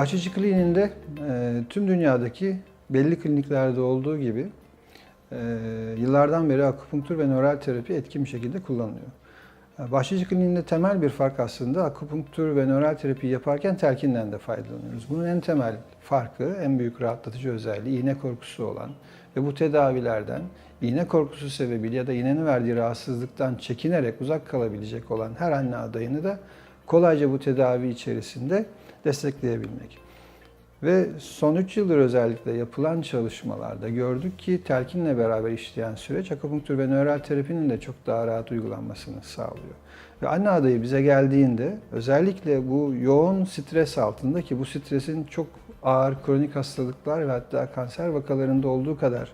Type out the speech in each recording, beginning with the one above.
Bahçeci Kliniğinde e, tüm dünyadaki belli kliniklerde olduğu gibi e, yıllardan beri akupunktur ve nöral terapi etkin bir şekilde kullanılıyor. E, Bahçeci Kliniğinde temel bir fark aslında akupunktur ve nöral terapi yaparken telkinden de faydalanıyoruz. Bunun en temel farkı, en büyük rahatlatıcı özelliği iğne korkusu olan ve bu tedavilerden iğne korkusu sebebiyle ya da iğnenin verdiği rahatsızlıktan çekinerek uzak kalabilecek olan her anne adayını da kolayca bu tedavi içerisinde destekleyebilmek. Ve son 3 yıldır özellikle yapılan çalışmalarda gördük ki telkinle beraber işleyen süreç akupunktur ve nöral terapinin de çok daha rahat uygulanmasını sağlıyor. Ve anne adayı bize geldiğinde özellikle bu yoğun stres altında ki bu stresin çok ağır kronik hastalıklar ve hatta kanser vakalarında olduğu kadar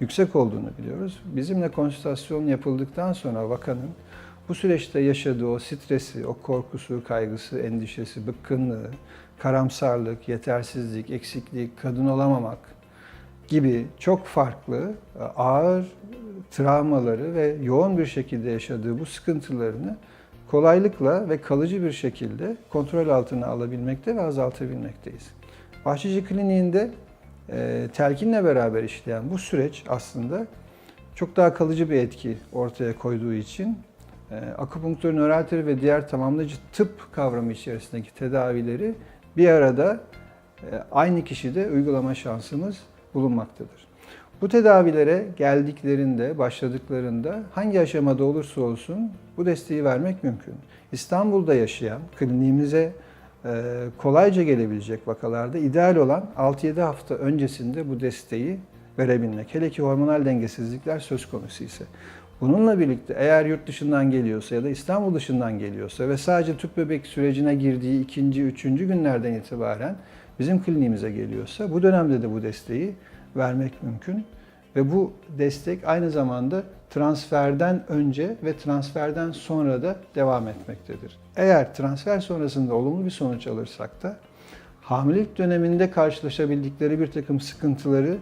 yüksek olduğunu biliyoruz. Bizimle konsültasyon yapıldıktan sonra vakanın bu süreçte yaşadığı o stresi, o korkusu, kaygısı, endişesi, bıkkınlığı, karamsarlık, yetersizlik, eksiklik, kadın olamamak gibi çok farklı ağır travmaları ve yoğun bir şekilde yaşadığı bu sıkıntılarını kolaylıkla ve kalıcı bir şekilde kontrol altına alabilmekte ve azaltabilmekteyiz. Bahçeci Kliniğinde e, telkinle beraber işleyen bu süreç aslında çok daha kalıcı bir etki ortaya koyduğu için e, akupunktur, nöral terapi ve diğer tamamlayıcı tıp kavramı içerisindeki tedavileri bir arada e, aynı kişide uygulama şansımız bulunmaktadır. Bu tedavilere geldiklerinde, başladıklarında hangi aşamada olursa olsun bu desteği vermek mümkün. İstanbul'da yaşayan, kliniğimize e, kolayca gelebilecek vakalarda ideal olan 6-7 hafta öncesinde bu desteği verebilmek. Hele ki hormonal dengesizlikler söz konusu ise. Bununla birlikte eğer yurt dışından geliyorsa ya da İstanbul dışından geliyorsa ve sadece tüp bebek sürecine girdiği ikinci, üçüncü günlerden itibaren bizim kliniğimize geliyorsa bu dönemde de bu desteği vermek mümkün. Ve bu destek aynı zamanda transferden önce ve transferden sonra da devam etmektedir. Eğer transfer sonrasında olumlu bir sonuç alırsak da hamilelik döneminde karşılaşabildikleri bir takım sıkıntıları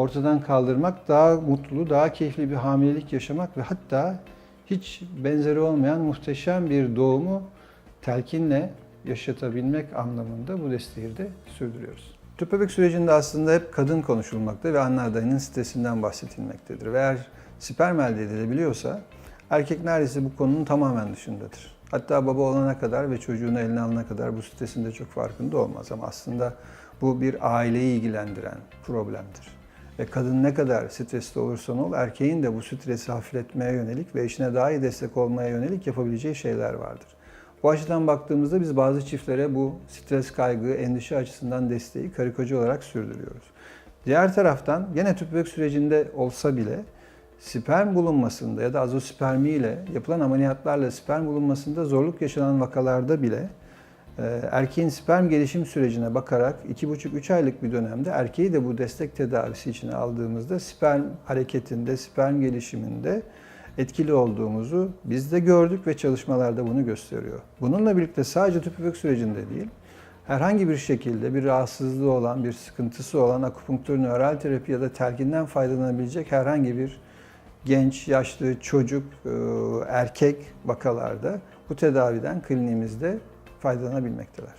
ortadan kaldırmak, daha mutlu, daha keyifli bir hamilelik yaşamak ve hatta hiç benzeri olmayan muhteşem bir doğumu telkinle yaşatabilmek anlamında bu desteği de sürdürüyoruz. Tüp bebek sürecinde aslında hep kadın konuşulmakta ve anne adayının stresinden bahsedilmektedir. Ve eğer sperm elde edilebiliyorsa erkek neredeyse bu konunun tamamen dışındadır. Hatta baba olana kadar ve çocuğunu eline alana kadar bu stresin de çok farkında olmaz ama aslında bu bir aileyi ilgilendiren problemdir. Ve kadın ne kadar stresli olursa ol, erkeğin de bu stresi hafifletmeye yönelik ve eşine daha iyi destek olmaya yönelik yapabileceği şeyler vardır. Bu açıdan baktığımızda biz bazı çiftlere bu stres, kaygı, endişe açısından desteği karı koca olarak sürdürüyoruz. Diğer taraftan yine tüp sürecinde olsa bile sperm bulunmasında ya da azospermi ile yapılan ameliyatlarla sperm bulunmasında zorluk yaşanan vakalarda bile erkeğin sperm gelişim sürecine bakarak 2,5-3 aylık bir dönemde erkeği de bu destek tedavisi içine aldığımızda sperm hareketinde, sperm gelişiminde etkili olduğumuzu biz de gördük ve çalışmalarda bunu gösteriyor. Bununla birlikte sadece tüp sürecinde değil, herhangi bir şekilde bir rahatsızlığı olan, bir sıkıntısı olan akupunktur, nöral terapi ya da telkinden faydalanabilecek herhangi bir genç, yaşlı, çocuk, e, erkek vakalarda bu tedaviden kliniğimizde faydalanabilmekteler.